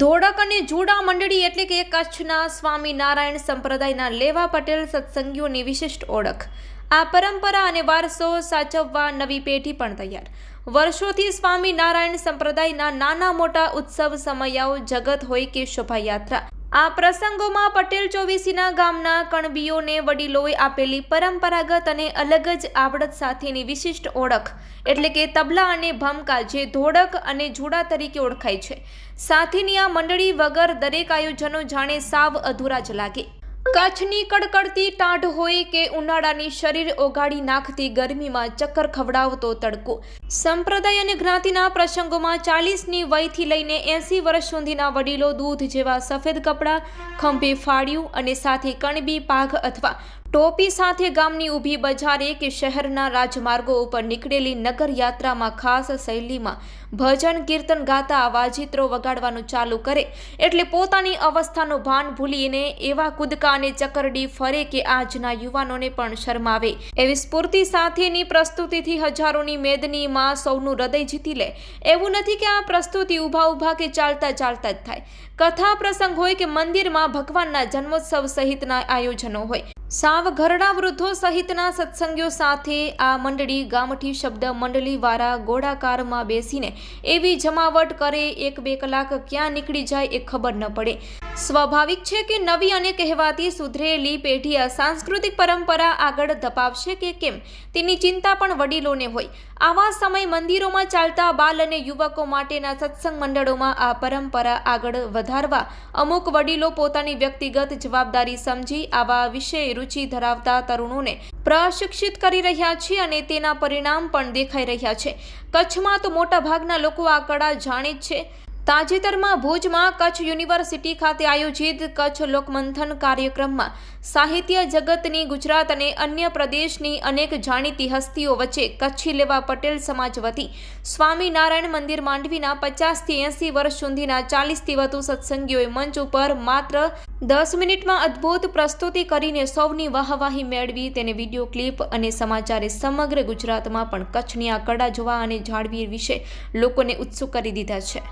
ધોળક અને જુડા મંડળી એટલે કે કચ્છના સ્વામિનારાયણ સંપ્રદાયના લેવા પટેલ સત્સંગીઓની વિશિષ્ટ ઓળખ. આ પરંપરા અને વારસો સાચવવા નવી પેઢી પણ તૈયાર. વર્ષોથી સ્વામિનારાયણ સંપ્રદાયના નાના મોટા ઉત્સવ સમયાઓ જગત હોય કે શોભાયાત્રા. આ પ્રસંગોમાં પટેલ ચોવીસીના ગામના કણબીઓને વડીલોએ આપેલી પરંપરાગત અને અલગ જ આવડત સાથેની વિશિષ્ટ ઓળખ, એટલે કે તબલા અને ભમકા જે ધોળક અને જુડા તરીકે ઓળખાય છે. સાથેની આ મંડળી વગર દરેક આયોજનો જાણે સાવ અધૂરા જ લાગે. કચ્છની કડકડતી ટાઢ હોય કે ઉનાળાની શરીર ઓગાળી નાખતી ગરમીમાં ચક્કર ખવડાવતો તડકો. સંપ્રદાય અને જ્ઞાતિના પ્રસંગોમાં ચાલીસની વયથી લઈને એંસી વર્ષ સુધીના વડીલો દૂધ જેવા સફેદ કપડાં, ખંભે ફાળ્યું અને સાથે કણબી, પાઘ અથવા ટોપી સાથે ગામની ઊભી બજારે કે શહેરના રાજમાર્ગો ઉપર નીકળેલી નગરયાત્રામાં ખાસ શૈલીમાં ભજન કીર્તન ગાતા વાજિત્રો વગાડવાનું ચાલુ કરે એટલે પોતાની અવસ્થાનું ભાન ભૂલીને એવા કૂદકા અને ચકરડી ફરે કે આજના યુવાનોને પણ શરમાવે. એવી સ્ફૂર્તિ સાથેની પ્રસ્તુતિથી હજારોની મેદનીમાં સૌનું હૃદય જીતી લે. એવું નથી કે આ પ્રસ્તુતિ ઊભા ઊભા કે ચાલતા ચાલતા જ થાય. કથા પ્રસંગ હોય કે મંદિરમાં ભગવાનના જન્મોત્સવ સહિતના આયોજનો હોય. સાવ ઘરડા વૃદ્ધો સહિતના સત્સંગીઓ સાથે આ મંડળી ગામઠી શબ્દ મંડળી વાળા ગોળાકારમાં બેસીને એવી જમાવટ કરે, એક બે કલાક ક્યાં નીકળી જાય એ ખબર ન પડે. સ્વાભાવિક છે કે નવી અને કહેવાતી સુધરેલી પેઢી સાંસ્કૃતિક પરંપરા આગળ ધપાવશે કે કેમ? તેની ચિંતા પણ વડીલોને હોય. આવા સમય મંદિરોમાં ચાલતા બાલ અને યુવકો માટેના સત્સંગ મંડળોમાં આ પરંપરા આગળ વધારવા અમુક વડીલો પોતાની વ્યક્તિગત જવાબદારી સમજી આવા વિષય રુચિ ધરાવતા તરુણોને પ્રશિક્ષિત કરી રહ્યા છે અને તેના પરિણામ પણ દેખાઈ રહ્યા છે. કચ્છમાં તો મોટાભાગના લોકો આ કળા જાણે જ છે. તાજેતરમાં ભુજમાં કચ્છ યુનિવર્સિટી ખાતે આયોજિત કચ્છ લોકમંથન કાર્યક્રમમાં સાહિત્ય જગતની ગુજરાત અને અન્ય પ્રદેશની અનેક જાણીતી હસ્તીઓ વચ્ચે કચ્છી લેવા પટેલ સમાજ વતી સ્વામિનારાયણ મંદિર માંડવીના પચાસથી એંસી વર્ષ સુધીના ચાલીસથી વધુ સત્સંગીઓએ મંચ ઉપર માત્ર દસ મિનિટમાં અદ્ભુત પ્રસ્તુતિ કરીને સૌની વાહવાહી મેળવી તેને વીડિયો ક્લિપ અને સમાચારે સમગ્ર ગુજરાતમાં પણ કચ્છની આ કળા જોવા અને જાળવી વિશે લોકોને ઉત્સુક કરી દીધા છે.